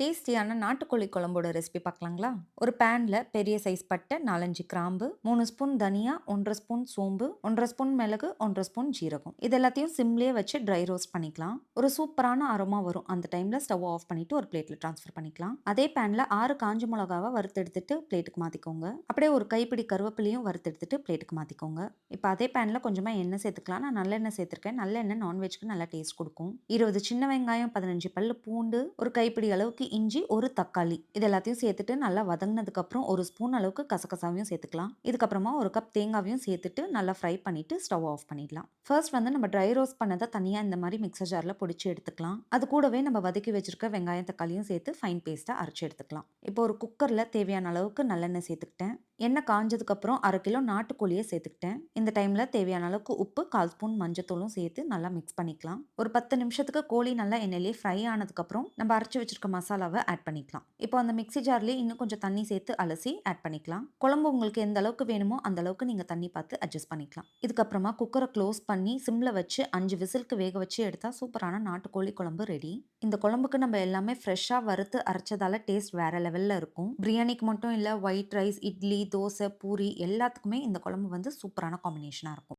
டேஸ்டியான நாட்டுக்கோழி குழம்போட ரெசிபி பார்க்கலாங்களா ஒரு பேனில் பெரிய சைஸ் பட்டை நாலஞ்சு கிராம்பு மூணு ஸ்பூன் தனியா ஒன்றரை ஸ்பூன் சோம்பு ஒன்றரை ஸ்பூன் மிளகு ஒன்றரை ஸ்பூன் ஜீரகம். இது எல்லாத்தையும் சிம்லேயே வச்சு ட்ரை ரோஸ்ட் பண்ணிக்கலாம். ஒரு சூப்பரான அரோமா வரும். அந்த டைமில் ஸ்டவ் ஆஃப் பண்ணிட்டு ஒரு பிளேட்டில் ட்ரான்ஸ்ஃபர் பண்ணிக்கலாம். அதே பேனில் ஆறு காஞ்ச மிளகாவை வறுத்தெடுத்துட்டு பிளேட்டுக்கு மாற்றிக்கோங்க அப்படியே ஒரு கைப்பிடி கருவேப்பிலையும் வறுத்தெடுத்துட்டு பிளேட்டுக்கு மாற்றிக்கோங்க இப்போ அதே பேனில் கொஞ்சமாக எண்ணெய் சேர்த்துக்கலாம். நான் நல்லெண்ணெய் சேர்த்துருக்கேன். நல்லெண்ணெய் நான்வெஜ்க்கு நல்லா டேஸ்ட் கொடுக்கும். இருபது சின்ன வெங்காயம் பதினஞ்சு பல்லு பூண்டு ஒரு கைப்பிடி அளவுக்கு இஞ்சி ஒரு தக்காளி. இது எல்லாத்தையும் சேர்த்துட்டு நல்லா வதங்கினதுக்கப்புறம் ஒரு ஸ்பூன் அளவுக்கு கசகசாவையும் சேர்த்துக்கலாம். இதுக்கப்புறமா ஒரு கப் தேங்காவையும் சேர்த்துட்டு நல்லா ஃப்ரை பண்ணிட்டு ஸ்டவ் ஆஃப் பண்ணிடலாம். ஃபர்ஸ்ட் வந்து நம்ம ட்ரை ரோஸ்ட் பண்ணதை தனியாக இந்த மாதிரி மிக்சர் ஜாரில் பிடிச்சி எடுத்துக்கலாம். அது கூடவே நம்ம வதக்கி வச்சிருக்க வெங்காயம் தக்காளியும் சேர்த்து ஃபைன் பேஸ்ட்டாக அரைச்சி எடுத்துக்கலாம். இப்போ ஒரு குக்கரில் தேவையான அளவுக்கு நல்லெண்ணெய் சேர்த்துக்கிட்டேன். எண்ணெய் காஞ்சதுக்கப்புறம் அரை கிலோ நாட்டுக்கோழியை சேர்த்துக்கிட்டேன். இந்த டைமில் தேவையான அளவுக்கு உப்பு கால் ஸ்பூன் மஞ்சத்தூளும் சேர்த்து நல்லா மிக்ஸ் பண்ணிக்கலாம். ஒரு பத்து நிமிஷத்துக்கு கோழி நல்லா எண்ணெயிலே ஃப்ரை ஆனதுக்கப்புறம் நம்ம அரைச்சி வச்சிருக்க மசாலாவை ஆட் பண்ணிக்கலாம். இப்போ அந்த மிக்சி ஜார்லேயே இன்னும் கொஞ்சம் தண்ணி சேர்த்து அலசி ஆட் பண்ணிக்கலாம். குழம்பு உங்களுக்கு எந்த அளவுக்கு வேணுமோ அந்த அளவுக்கு நீங்கள் தண்ணி பார்த்து அட்ஜஸ்ட் பண்ணிக்கலாம். இதுக்கப்புறமா குக்கரை க்ளோஸ் பண்ணி சிம்மில் வச்சு அஞ்சு விசிலுக்கு வேக வச்சு எடுத்தால் சூப்பரான நாட்டுக்கோழி குழம்பு ரெடி இந்த குழம்புக்கு நம்ம எல்லாமே ஃப்ரெஷ்ஷாக வறுத்து அரைச்சதால டேஸ்ட் வேற லெவலில் இருக்கும். பிரியாணிக்கு மட்டும் இல்லை ஒயிட் ரைஸ் இட்லி இட்லி தோசை பூரி எல்லாத்துக்குமே இந்த குழம்பு வந்து சூப்பரான காம்பினேஷனாக இருக்கும்.